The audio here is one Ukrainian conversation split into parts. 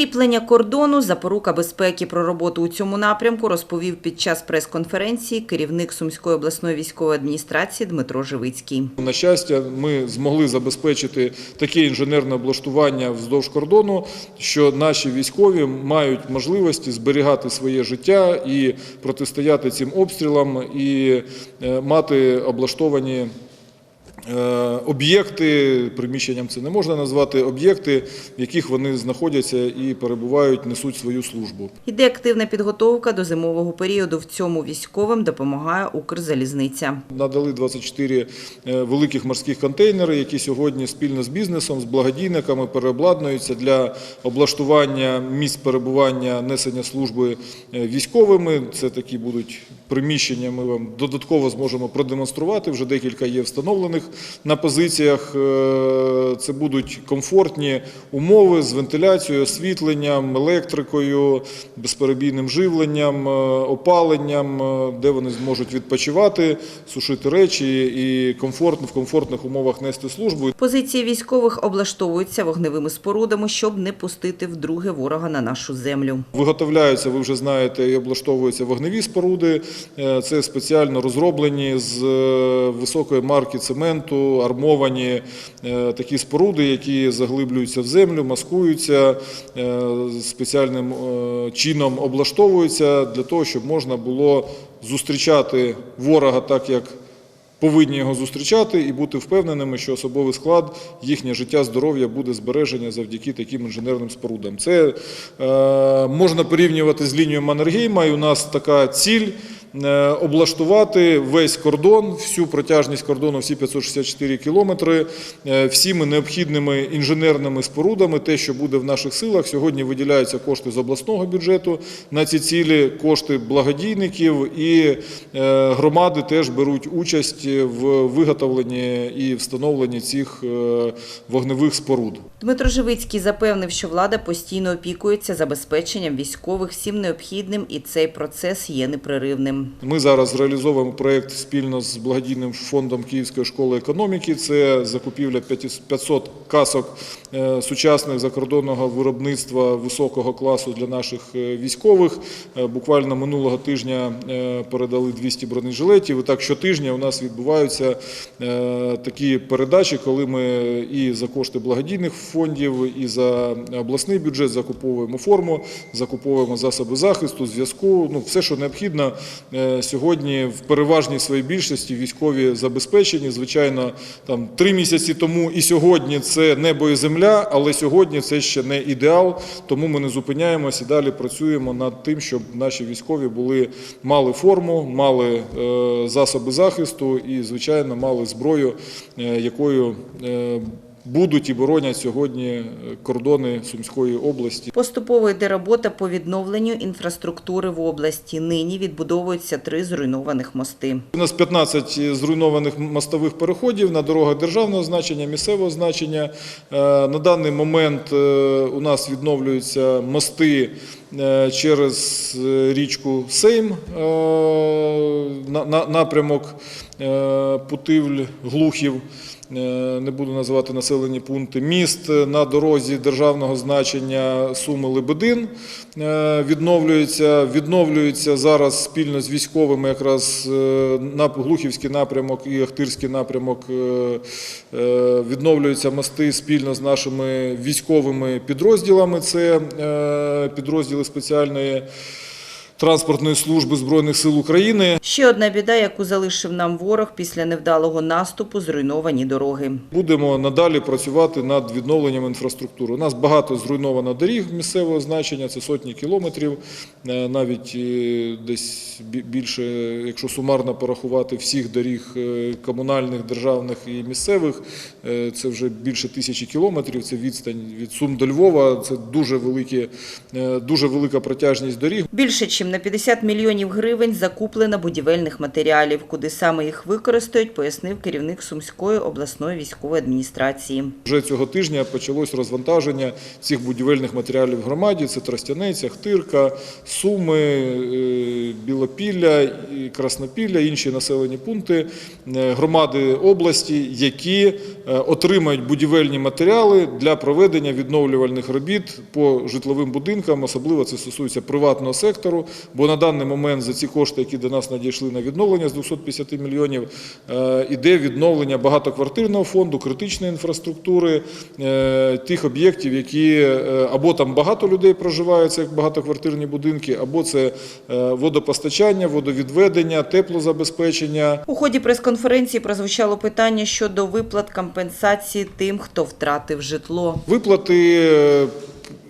Укріплення кордону, запорука безпеки про роботу у цьому напрямку розповів під час прес-конференції керівник Сумської обласної військової адміністрації Дмитро Живицький. На щастя, ми змогли забезпечити таке інженерне облаштування вздовж кордону, що наші військові мають можливості зберігати своє життя і протистояти цим обстрілам, і е, мати облаштовані. Е, Об'єкти, приміщенням це не можна назвати, об'єкти, в яких вони знаходяться і перебувають, несуть свою службу. Іде активна підготовка до зимового періоду. В цьому військовим допомагає Укрзалізниця. Надали 24 е, великих морських контейнери, які сьогодні спільно з бізнесом, з благодійниками переобладнуються для облаштування місць перебування несення служби е, військовими. Це такі будуть приміщення. Ми вам додатково зможемо продемонструвати. Вже декілька є встановлених на позиціях. Е, Це будуть комфортні умови з вентиляцією, освітленням, електрикою, безперебійним живленням, е, опаленням, е, де вони зможуть відпочивати, сушити речі і комфортно в комфортних умовах нести службу. Позиції військових облаштовуються вогневими спорудами, щоб не пустити вдруге ворога на нашу землю. Виготовляються, ви вже знаєте, і облаштовуються вогневі споруди. Це спеціально розроблені з високої марки цементу, армовані е, такі споруди, які заглиблюються в землю, маскуються, е, спеціальним е, чином облаштовуються для того, щоб можна було зустрічати ворога так, як повинні його зустрічати і бути впевненими, що особовий склад, їхнє життя, здоров'я буде збереження завдяки таким інженерним спорудам. Це е, можна порівнювати з лінією Маннергейма, і у нас така ціль. Е, Облаштувати весь кордон, всю протяжність кордону, всі 564 кілометри, е, всіми необхідними інженерними спорудами, те, що буде в наших силах. Сьогодні виділяються кошти з обласного бюджету на ці цілі, кошти благодійників і е, громади теж беруть участь в виготовленні і встановленні цих вогневих споруд. Дмитро Живицький запевнив, що влада постійно опікується забезпеченням військових всім необхідним, і цей процес є непреривним. Ми зараз реалізовуємо проєкт спільно з благодійним фондом Київської школи економіки. Це закупівля 500 касок е, сучасних закордонного виробництва високого класу для наших е, військових. Е, Буквально минулого тижня передали 200 бронежилетів. І так щотижня у нас відбуваються такі передачі, коли ми і за кошти благодійних фондів, і за обласний бюджет закуповуємо форму, закуповуємо засоби захисту, зв'язку. Ну, все, що необхідно сьогодні в переважній своїй більшості військові забезпечені. Звичайно, там три місяці тому і сьогодні це небо і земля, але сьогодні це ще не ідеал. Тому ми не зупиняємося і далі працюємо над тим, щоб наші військові були мали форму, мали е, засоби захисту і, звичайно, мали зброю, е, якою е, будуть і боронять сьогодні е, кордони Сумської області. Поступово йде робота по відновленню інфраструктури в області. Нині відбудовуються три зруйнованих мости. У нас 15 зруйнованих мостових переходів на дорогах державного значення, місцевого значення. Е, На даний момент е, у нас відновлюються мости через річку Сейм, на- на- напрямок е, Путивль-Глухів. Е, Не буду називати населені пункти. Міст на дорозі державного значення Суми-Лебедин е, відновлюється. Відновлюється зараз спільно з військовими якраз Глухівський напрямок і Ахтирський напрямок. Відновлюються мости спільно з нашими військовими підрозділами. Це підрозділи спеціальної транспортної служби Збройних сил України. Ще одна біда, яку залишив нам ворог після невдалого наступу зруйновані дороги. Будемо надалі працювати над відновленням інфраструктури. У нас багато зруйновано доріг місцевого значення, це сотні кілометрів, е, навіть е, десь більше, якщо сумарно порахувати всіх доріг е, комунальних, державних і місцевих, це вже більше тисячі кілометрів. Це відстань від Сум до Львова. Це дуже великі, дуже велика протяжність доріг. Більше чим на 50 мільйонів гривень закуплено будівельних матеріалів. Куди саме їх використають, пояснив керівник Сумської обласної військової адміністрації. Вже цього тижня почалось розвантаження цих будівельних матеріалів в громаді. Це Тростяниця, Хтирка, Суми, е, Білопілля, Краснопілля, інші населені пункти е, громади області, які е, отримають будівельні матеріали для проведення відновлювальних робіт по житловим будинкам. Особливо це стосується приватного сектору, бо на даний момент за ці кошти, які до нас надійшли на відновлення з 250 мільйонів, е, іде відновлення багатоквартирного фонду, критичної інфраструктури, е, тих об'єктів, які е, або там багато людей проживають, це як багатоквартирні будинки, або це водопостачання, водовідведення, теплозабезпечення. У ході прес-конференції прозвучало питання щодо виплат компенсації тим, хто втратив житло. Виплати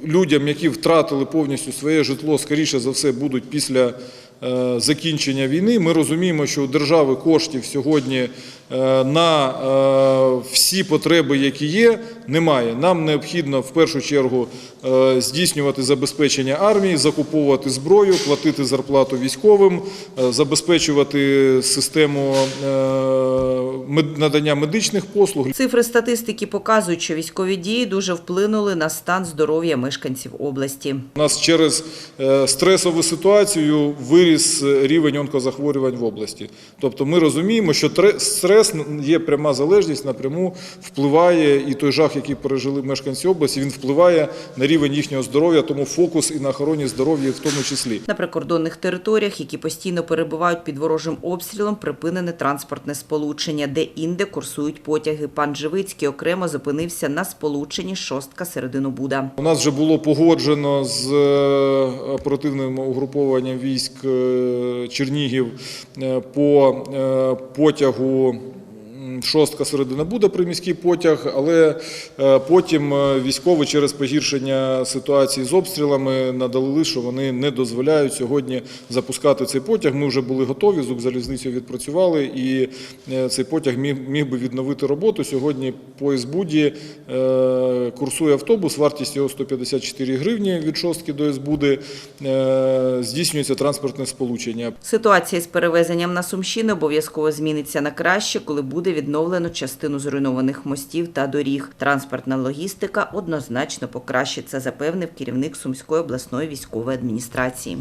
людям, які втратили повністю своє житло, скоріше за все, будуть після е, закінчення війни. Ми розуміємо, що у держави коштів сьогодні на е, всі потреби, які є, немає. Нам необхідно в першу чергу е, здійснювати забезпечення армії, закуповувати зброю, платити зарплату військовим, е, забезпечувати систему е, надання медичних послуг. Цифри статистики показують, що військові дії дуже вплинули на стан здоров'я мешканців області. У нас через е, стресову ситуацію виріс е, рівень онкозахворювань в області. Тобто ми розуміємо, що тре- стрес є пряма залежність, напряму впливає і той жах, який пережили мешканці області, він впливає на рівень їхнього здоров'я, тому фокус і на охороні здоров'я в тому числі. На прикордонних територіях, які постійно перебувають під ворожим обстрілом, припинене транспортне сполучення, де інде курсують потяги. Пан Живицький окремо зупинився на сполученні шостка серединобуда. У нас вже було погоджено з е, оперативним угрупованням військ е, Чернігів е, по потягу. Шостка середина буде приміський потяг, але е, потім е, військові через погіршення ситуації з обстрілами надали що вони не дозволяють сьогодні запускати цей потяг. Ми вже були готові, з Укрзалізницею відпрацювали, і е, цей потяг міг, міг би відновити роботу. Сьогодні по Ізбуді курсує автобус, вартість його 154 гривні від шостки до Ізбуди. Здійснюється транспортне сполучення. Ситуація з перевезенням на Сумщини обов'язково зміниться на краще, коли буде відновлено частину зруйнованих мостів та доріг. Транспортна логістика однозначно покращиться, запевнив керівник Сумської обласної військової адміністрації.